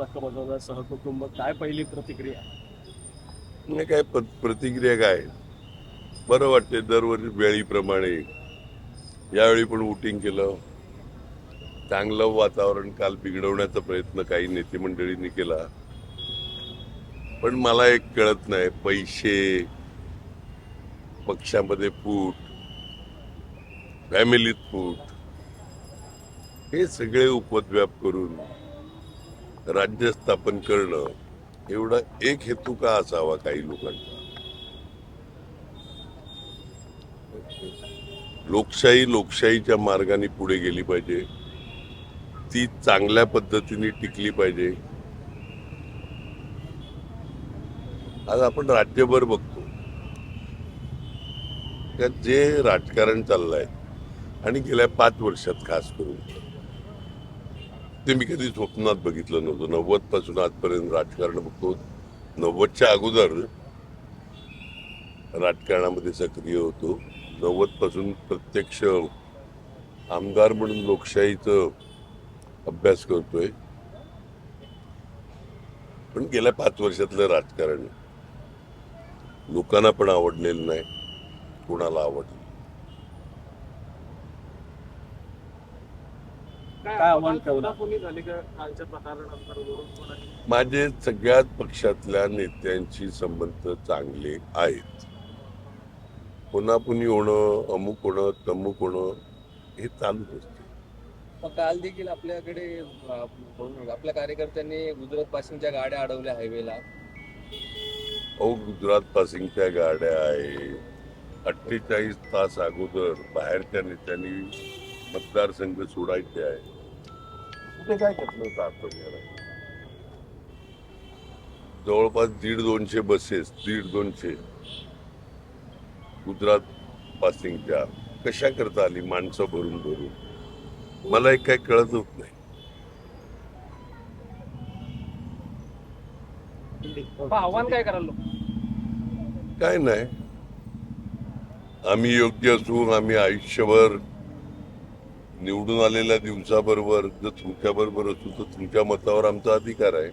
हक्क बजावला सहकुटुंब काय पहिली प्रतिक्रिया? नाही काय प्रतिक्रिया काय? बरं वाटते दरवर्षी वेळीप्रमाणे. यावेळी पण वोटिंग केलं. चांगलं वातावरण काल बिघडवण्याचा प्रयत्न काही नेते मंडळींनी केला. पण मला एक कळत नाही पैसे पक्षामध्ये फूट फॅमिलीत फूट हे सगळे उपद्व्याप करून राज्य स्थापन करणं एवढा एक हेतू का असावा काही लोकांचा? लोकशाही लोकशाहीच्या मार्गाने पुढे गेली पाहिजे. ती चांगल्या पद्धतीने टिकली पाहिजे. आज आपण राज्यभर बघतो. त्यात जे राजकारण चाललंय आणि गेल्या पाच वर्षात खास करून ते मी कधी स्वप्नात बघितलं नव्हतं. नव्वदपासून आजपर्यंत राजकारण बघतो. नव्वदच्या अगोदर राजकारणामध्ये सक्रिय होतो. नव्वदपासून प्रत्यक्ष आमदार म्हणून लोकशाहीचं अभ्यास करतोय. पण गेल्या पाच वर्षातलं राजकारण लोकांना पण आवडलेलं नाही. कोणाला आवडलं काय आव्हान ठेवलं माझे सगळ्याच पक्षातल्या नेत्यांशी संबंध चांगले आहेत. पुन्हा होणं अमुक होणं तमुक होणं हे चालूच असते. मग काल देखील आपल्याकडे आपल्या कार्यकर्त्यांनी गुजरात पासिंगच्या गाड्या अडवल्या हायवेला. अहो गुजरात पासिंगच्या गाड्या आहे. अठ्ठेचाळीस तास अगोदर बाहेरच्या नेत्यांनी मतदारसंघ सोडायचे आहे. कुठे काय घेतलं होतं जवळपास दीड दोनशे बसेस दीड दोनशे. गुजरात पासिंगच्या. कशा करता आली माणसं भरून भरून? मला एक काय कळतच नाही. आव्हान काय कराल काय नाही. आम्ही योग्य असू आम्ही आयुष्यभर निवडून आलेल्या दिवसाबरोबर जर तुमच्याबरोबर असू तर तुमच्या मतावर आमचा अधिकार आहे.